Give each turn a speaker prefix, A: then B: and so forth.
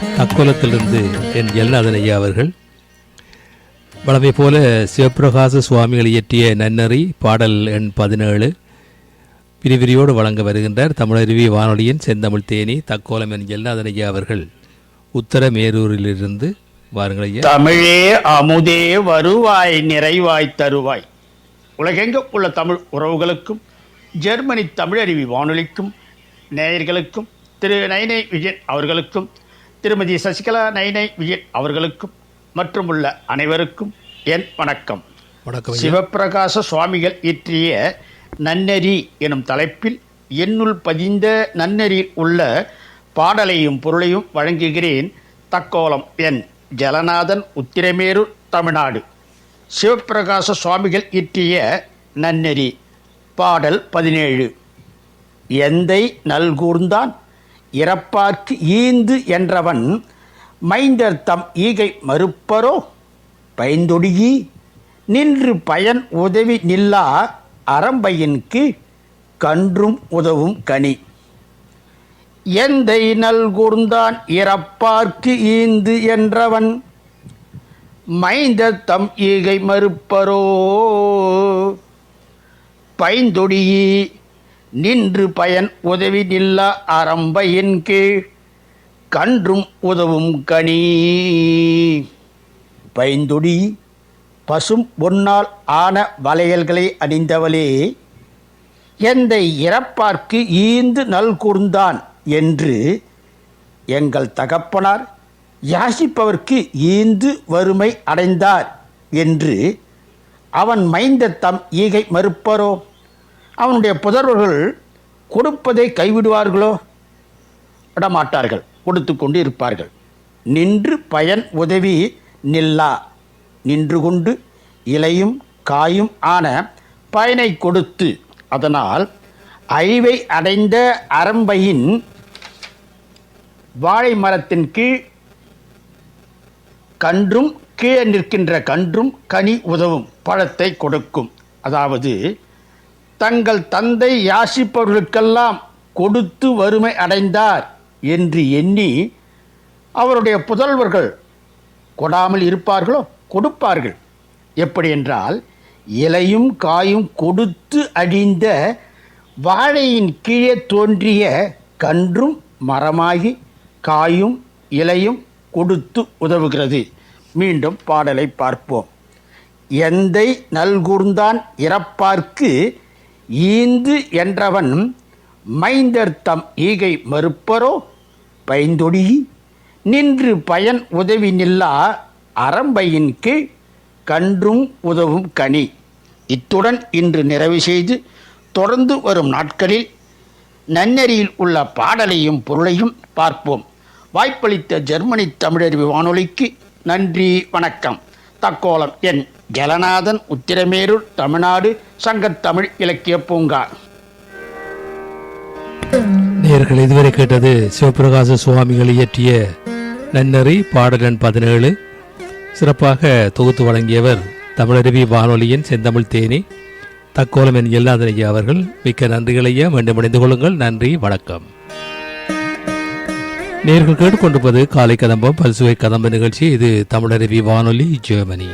A: தக்கோலத்திலிருந்து என் எல்நாதன் ஐயா அவர்கள். வளமை போல சிவபிரகாச சுவாமிகள் இயற்றிய நன்னறி பாடல் எண் பதினேழு. விரிவிரியோடு வழங்க வருகின்றார் தமிழருவி வானொலியின் செந்தமிழ் தேனி தக்கோலம் என் எல்நாதன் ஐயா அவர்கள். உத்தரமேரூரிலிருந்து வாருங்கள் ஐயா.
B: தமிழே அமுதே வருவாய் நிறைவாய் தருவாய். உலகெங்கும் உள்ள தமிழ் உறவுகளுக்கும் ஜெர்மனி தமிழருவி வானொலிக்கும் நேயர்களுக்கும் திரு நயனை விஜயன் அவர்களுக்கும் திருமதி சசிகலா நைனை விஜயன் அவர்களுக்கும் மற்றும் உள்ள அனைவருக்கும் என் வணக்கம்.
A: வணக்கம்
B: சிவப்பிரகாச சுவாமிகள் இயற்றிய நன்னெறி எனும் தலைப்பில் என்னுள் பதிந்த நன்னெறியில் உள்ள பாடலையும் பொருளையும் வழங்குகிறேன் தக்கோலம் என் ஜலநாதன் உத்திரமேரூர் தமிழ்நாடு. சிவப்பிரகாச சுவாமிகள் இயற்றிய நன்னெறி பாடல் பதினேழு. எந்தை நல்கூர்ந்தான் இறப்பார்க்கு ஈந்து என்றவன் மைந்தர் தம் ஈகை மறுப்பரோ? பயந்தொடுகி நின்று பயன் உதவி நில்லா அறம்பையின்கு கன்றும் உதவும் கனி. எந்தை நல்கூர்ந்தான் இறப்பார்க்கு ஈந்து என்றவன் மைந்தர் தம் ஈகை மறுப்பரோ? பைந்தொடியி நின்று பயன் உதவி நில்லா அரம்பையின் கீழ். கன்றும் உதவும் கனி. பைந்துடி பசும் பொன்னால் ஆன வளையல்களை அணிந்தவளே எந்தை இறப்பார்க்கு ஈந்து நல்கூர்ந்தான் என்று எங்கள் தகப்பனார் யாசிப்பவர்க்கு ஈந்து வறுமை அடைந்தார் என்று அவன் மைந்த தம் ஈகை மறுப்பரோ? அவனுடைய புதர்வர்கள் கொடுப்பதை கைவிடுவார்களோ? விடமாட்டார்கள் கொடுத்து கொண்டு இருப்பார்கள். நின்று பயன் உதவி நில்லா. நின்று கொண்டு இலையும் காயும் ஆன பயனை கொடுத்து அதனால் அழிவை அடைந்த அரம்பையின் வாழை மரத்தின் கீழ் கன்றும் கீழே நிற்கின்ற கன்றும் கனி உதவும் பழத்தை கொடுக்கும். அதாவது தங்கள் தந்தை யாசிப்பவர்களுக்கெல்லாம் கொடுத்து வறுமை அடைந்தார் என்று எண்ணி அவருடைய புதல்வர்கள் கொடாமல் இருப்பார்களோ? கொடுப்பார்கள். எப்படி என்றால் இலையும் காயும் கொடுத்து அடிந்த வாழையின் கீழே தோன்றிய கன்றும் மரமாகி காயும் இலையும் கொடுத்து உதவுகிறது. மீண்டும் பாடலை பார்ப்போம். எந்தை நல்கூர்ந்தான் இறப்பார்க்கு ஈந்து என்றவன் மைந்தர்த்தம் ஈகை மறுப்பரோ? பைந்தொடி நின்று பயன் உதவி நில்லா அரம்பையின் கீழ் கன்றும் உதவும் கனி. இத்துடன் இன்று நிறைவு செய்து தொடர்ந்து வரும் நாட்களில் நன்னெறியில் உள்ள பாடலையும் பொருளையும் பார்ப்போம். வாய்ப்பளித்த ஜெர்மனி தமிழறிவு வானொலிக்கு நன்றி வணக்கம். தக்கோலம் என் ஜலநாதன் உத்திரமேரூர் தமிழ்நாடு சங்கத்தமிழ் இலக்கிய பூங்கா.
A: நேர்கள் இதுவரை கேட்டது சிவபிரகாச சுவாமிகள் இயற்றிய நன்னறி பாடலன் பதினேழு. சிறப்பாக தொகுத்து வழங்கியவர் தமிழருவி வானொலியின் செந்தமிழ் தேனி. தக்கோலம் என் எல்லாதன் அவர்கள் மிக்க நன்றிகளையும் வேண்டும் மீண்டும் இணைந்து கொள்ளுங்கள். நன்றி வணக்கம். நேர்கள் கேட்டுக்கொண்டிருப்பது காலை கதம்பம் பல்சுவை கதம்ப நிகழ்ச்சி. இது தமிழருவி வானொலி ஜெர்மனி.